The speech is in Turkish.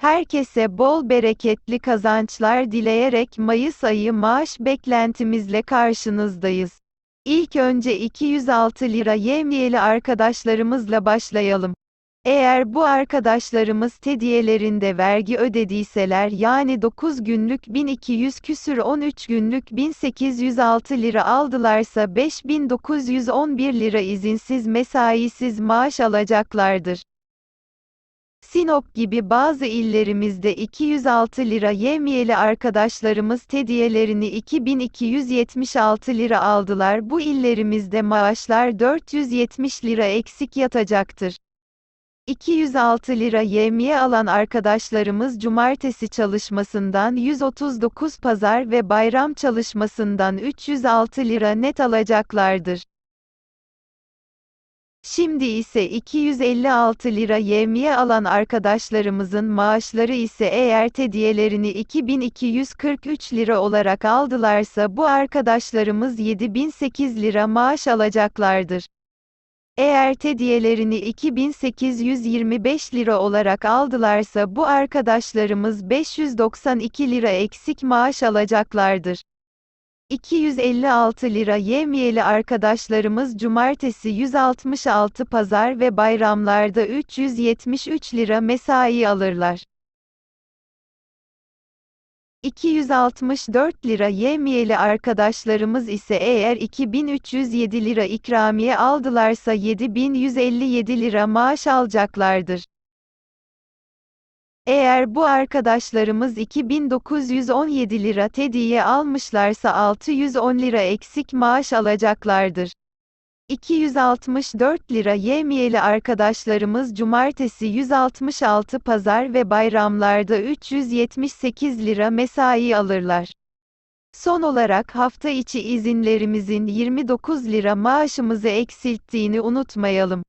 Herkese bol bereketli kazançlar dileyerek Mayıs ayı maaş beklentimizle karşınızdayız. İlk önce 206 lira yemyeli arkadaşlarımızla başlayalım. Eğer bu arkadaşlarımız tediyelerinde vergi ödediyseler yani 9 günlük 1200 küsür 13 günlük 1806 lira aldılarsa 5911 lira izinsiz mesaisiz maaş alacaklardır. Sinop gibi bazı illerimizde 206 lira yemyeli arkadaşlarımız tediyelerini 2276 lira aldılar. Bu illerimizde maaşlar 470 lira eksik yatacaktır. 206 lira yemiye alan arkadaşlarımız cumartesi çalışmasından 139 pazar ve bayram çalışmasından 306 lira net alacaklardır. Şimdi ise 256 lira yevmiye alan arkadaşlarımızın maaşları ise eğer tediyelerini 2243 lira olarak aldılarsa bu arkadaşlarımız 7008 lira maaş alacaklardır. Eğer tediyelerini 2825 lira olarak aldılarsa bu arkadaşlarımız 592 lira eksik maaş alacaklardır. 256 lira yemyeli arkadaşlarımız cumartesi 166 pazar ve bayramlarda 373 lira mesai alırlar. 264 lira yemyeli arkadaşlarımız ise eğer 2307 lira ikramiye aldılarsa 7157 lira maaş alacaklardır. Eğer bu arkadaşlarımız 2917 lira tediye almışlarsa 610 lira eksik maaş alacaklardır. 264 lira yemyeli arkadaşlarımız cumartesi 166 pazar ve bayramlarda 378 lira mesai alırlar. Son olarak hafta içi izinlerimizin 29 lira maaşımızı eksilttiğini unutmayalım.